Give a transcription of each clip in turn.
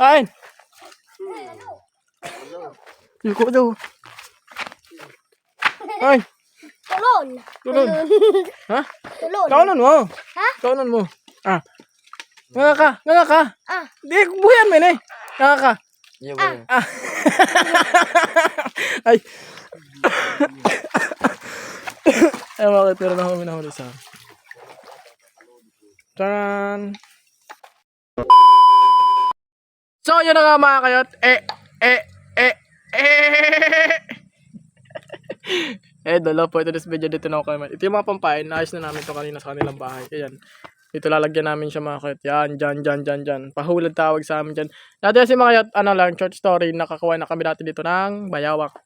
Kain! Yuko daw. Ay! Tulon. Tulon. Ha? Tulon. Kaunan mo. Ha? Kaunan mo. Ah. Nga ka. Nga ka. Ah. Di, buyan mo yun eh. Nga ka. Ba? yun? Ah. Ay. Ay, bakit? Pero na kami nahuli sa... Taran! So, yun na nga mga kayot. Eh, eh, eh, eh. eh, dalaw po ito this video dito na ako kayo. Ito yung mga pampain. Naayos na namin ito kanina sa kanilang bahay. Ayan. Dito lalagyan namin siya mga kayot. Yan, dyan, dyan, dyan, dyan. Pahulad tawag sa amin dyan. Dati kasi mga kayot, ano lang, short story, nakakuha na kami dati dito ng bayawak.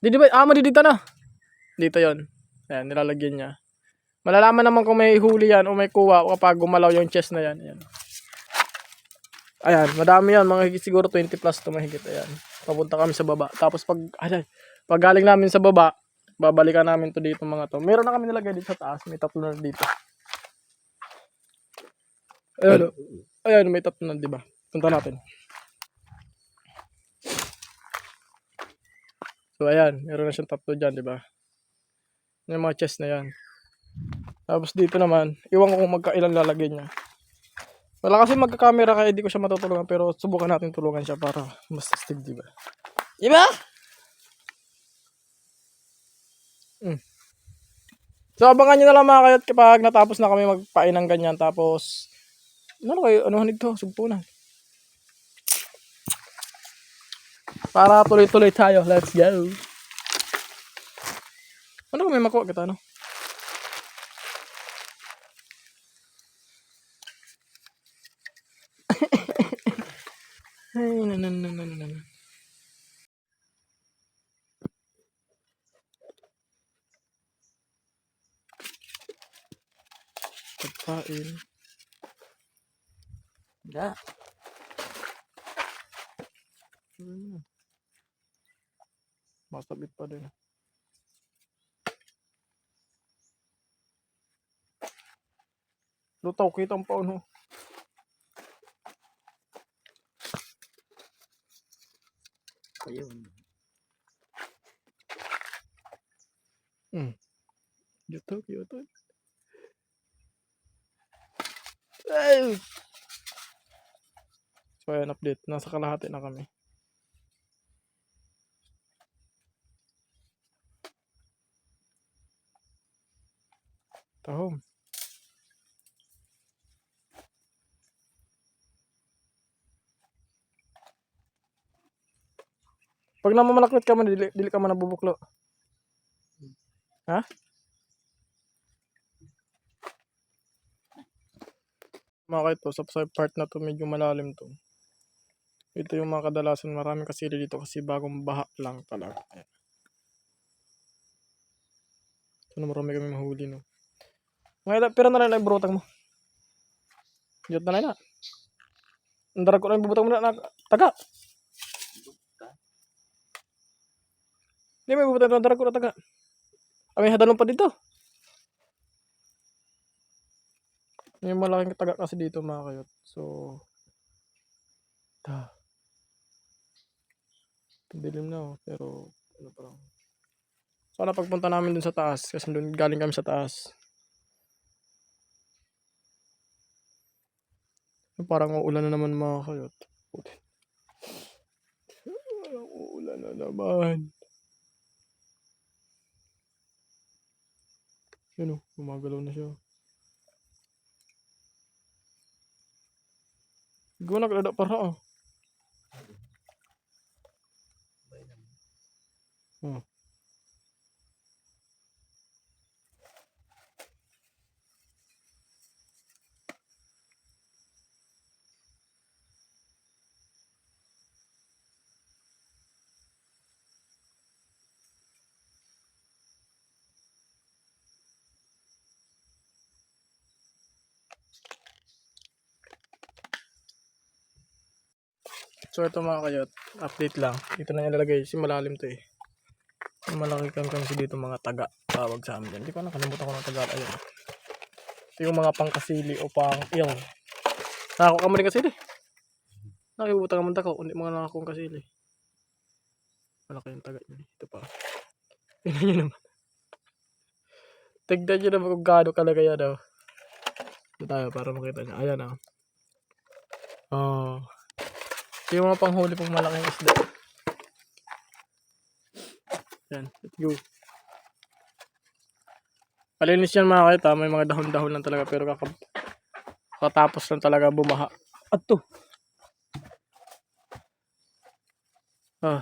Di, di ba? Ah, di na. Dito yon Ayan, nilalagyan niya. Malalaman naman kung may huli yan o may kuha kapag gumalaw yung chest na yan. Ayan. Ayan, madami yan. Mga siguro 20 plus to mahigit. Ayan. Papunta kami sa baba. Tapos pag, ayan, pag galing namin sa baba, babalikan namin to dito mga to. Meron na kami nilagay dito sa taas. May tatlo na dito. Ayan, oh. ayan, may tatlo na, di ba? Punta natin. So, ayan, meron na siyang tatlo dyan, di ba? Yung mga chest na yan. Tapos dito naman, iwan ko kung magkailan lalagay niya. Wala kasi magka-camera kaya hindi ko siya matutulungan pero subukan natin tulungan siya para mas astig, di ba? Di? Mm. So abangan nyo na lang mga kayot kapag natapos na kami magpain ng ganyan tapos ano kayo, anuhan ito, sugpunan. Para tuloy-tuloy tayo, let's go. Ano kung may makuha kita, no? Ay, na na na na na na. Pagkain. Da. Hmm. Masabit pa din. Lutaw kita ang paon ho. Ayun. Hmm. YouTube, YouTube. Ay! So, ayan, update. Nasa kalahati na kami. Tahom. Pag namamalakit ka man, dili, dili ka man nabubuklo. Ha? Mga kaito, sa, sa part na to, medyo malalim to. Ito yung mga kadalasan, maraming kasili dito kasi bagong baha lang talaga. Ayan. So, marami kami mahuli, no. Ito, pero na lang yung brutang mo. Diyot na lang na. Ang darag ko lang bubutang mo na, na taga. Hindi, may bubutang darag ko taga. Ah, may hadalong pa dito. May malaking taga kasi dito mga kayot. So, ta. Dilim na oh, pero ano pa lang. Sana pagpunta namin dun sa taas kasi dun galing kami sa taas. Parang uulan na naman mga kayot. Puti. Parang uulan na naman. Yun oh, gumagalaw na siya. Gue nak ada parah. oh. So ito mga kayot, update lang. Ito na nilalagay, si malalim to eh. Malaki kang kasi dito mga taga, tawag sa amin dyan. Hindi ko nakalimutan ko ng taga, ayun. Ito yung mga pangkasili o pang il. Nakako ka mo rin kasili. Nakibutang naman ako. Hindi mga nakakong kasili. Malaki yung taga niya. Ito pa. Tingnan nyo naman. Tignan nyo naman kung gaano kalaga yan. Oh. Ito tayo para makita nyo. Ayan oh. Oh. Ito yung mga panghuli pong malaking isda. Yan. Let's go. Palinis yan mga kita. May mga dahon-dahon lang talaga. Pero kakab katapos lang talaga bumaha. At to. Ah.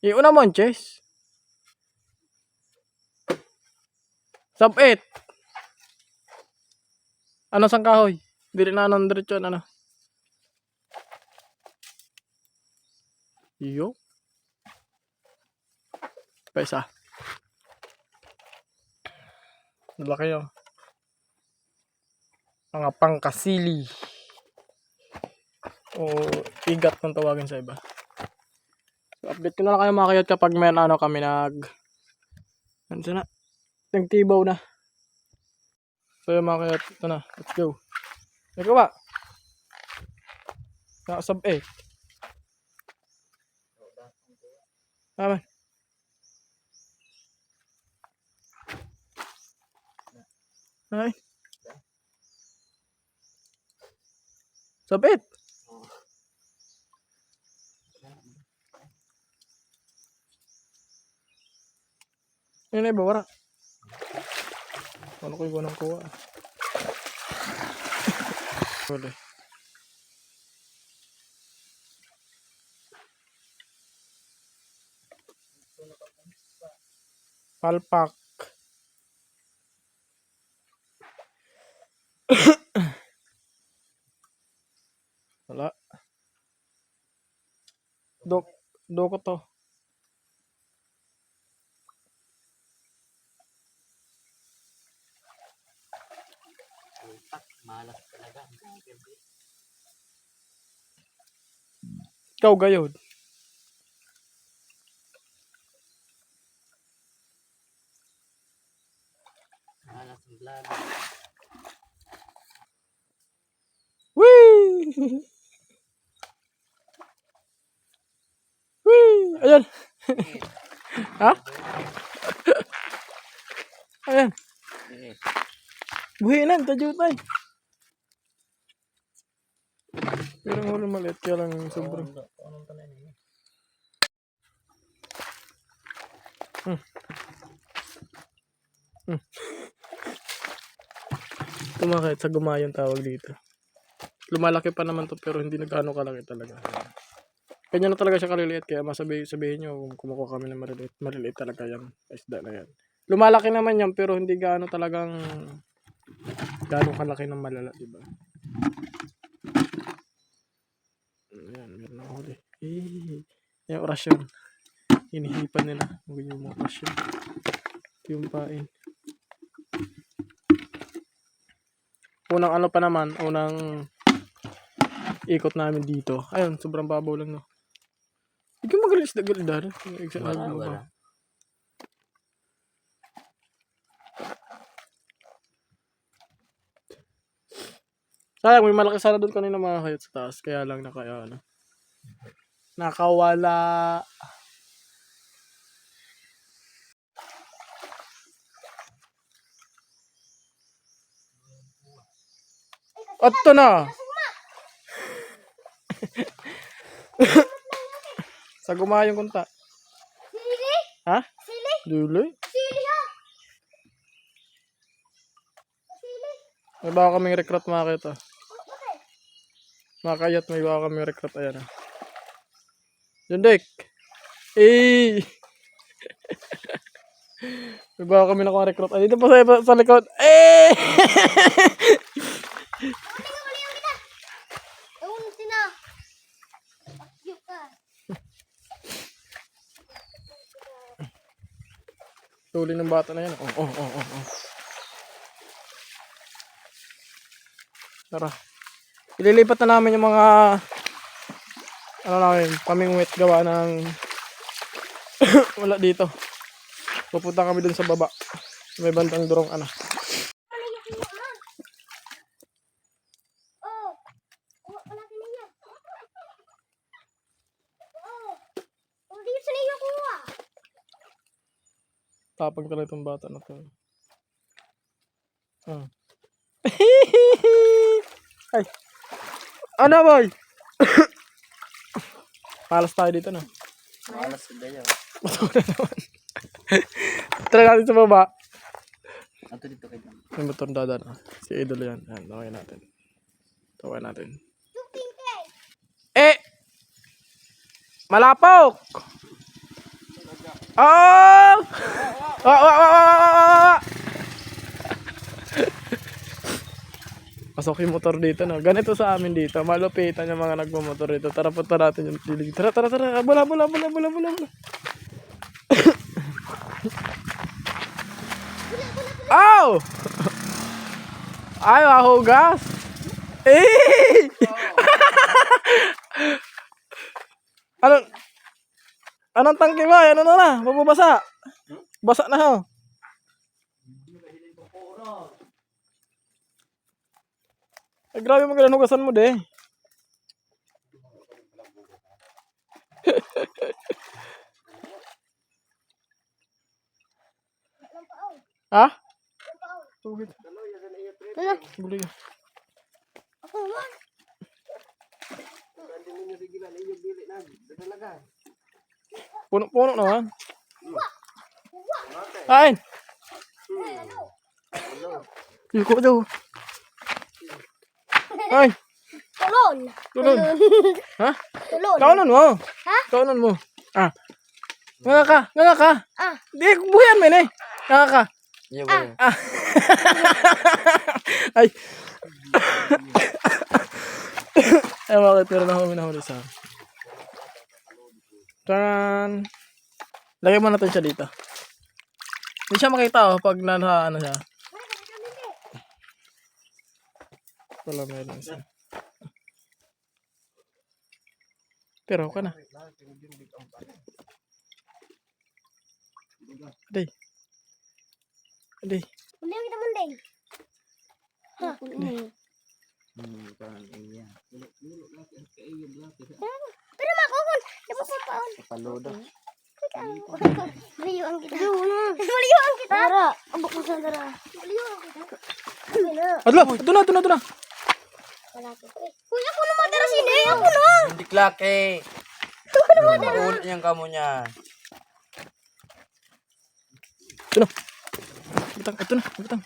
Iuna mo, Chess. Sub 8. Ano sang kahoy? Rin na anong diretso ano. Iyo. Pa isa. Laki yun. Mga pangkasili. O igat kung tawagin sa iba. So, update ko na lang kayo mga kayot kapag may ano kami nag... Ano na? Nagtibaw na. So yun mga kayot, ito na. Let's go. Ikaw ba? Nakasab eh. Tama. Ay. Sabit. Iba, wala. Ano ko yung ng kuha? Huli. Palpak. Wala. Dok, doko to. Malas talaga. Ikaw gayod. Malas ang vlog. Whee! Whee! Ayan. ha? Ayan. Buhay na, tadyo tayo. Pero huli maliit, kaya lang sobrang. Anong tanay niya? Tumakit sa gumayon tawag dito. Lumalaki pa naman to pero hindi nagano kalaki talaga. Kanya na talaga siya kaliliit kaya masabi sabihin nyo kung kumukuha kami ng maliliit, maliliit talaga yan. Isda na yan. Lumalaki naman yan pero hindi gaano talagang gaano kalaki ng malala, di ba? Meron na huli. Eh, yung orasyon. Hinihipan nila. Huwag yung mga orasyon. Yung pain. Unang ano pa naman, unang ikot namin dito. Ayun, sobrang babaw lang, no. Hindi ka magalis na galdar. Wala, wala. Sayang, may malaki sana doon kanina mga kayot sa taas. Kaya lang naka, ano. Nakawala. At to na. sa gumayong kunta. Sili? Ha? Sili? Dili? Sili ha? Sili? May baka kaming recruit mga kayot ah. Bakit? Mga kayat, may baka kaming recruit. Ayan ah. Yun, Dick. Eh! may baka kami nakuha recruit. Ay, dito pa sa, sa likod. Eh! Tuli ng bata na yan. Oh, oh, oh, oh, oh. Tara. Ililipat na namin yung mga ano namin, pamingwit gawa ng wala dito. Pupunta kami dun sa baba. May bantang durong ano. Tapang talaga itong bata na to. Ah. Ay. Ano boy? Palas tayo dito na. Malas sa dayo. Matuloy naman. Try natin sa baba. Ato dito kayo. May motor dadan. ah. Si Idol yan. Yan, tawagin natin. Tawagin natin. Eh! Malapok! Oh! Wa, wa, wa, wa, wa, wa, wa, Pasok yung motor dito, no? Ganito sa amin dito. Malupitan yung mga nagmamotor dito. Tara, punta natin yung dilig. Tara, tara, tara. Bula, bula, bula, bula, bula, bula. Ow! Ay, mahugas. Eh! Anong, anong tangke mo? Ano na na? Mabubasa. Basa na ho. Ay, grabe mo ganun hugasan mo, de. ha? Tugit. Buli. Ako man. Puno-puno naman. Kain! Yuko daw. Ay! Tulon. Tulon. Ha? Tulon. Kaunan mo. Ha? Kaunan mo. Ah. Nga ka. Nga ka. Ah. Di, buyan mo eh. Nga ka. Iyo ba yun? Ay. Ay, bakit meron ako minahuli sa akin. Taran. Lagay mo natin siya dito. Hindi siya makita oh, pag nasa ano siya. Wala meron siya. Pero ka na. Aday. Aday. Uli kita mending. Ha? Hmm, iya. Pero makukun. Dapat pa paon. Paludo. Maliyuan kita. Kita. Tara. Abok mo sa tara. Maliyuan kita. Ano? Adlo, ito na, ito na, ito na. Wala ko. Kuya, ako naman tara sini. Ako na. Hindi klake. Maulit niyang kamo niya. Ito na. Butang, ito na, butang.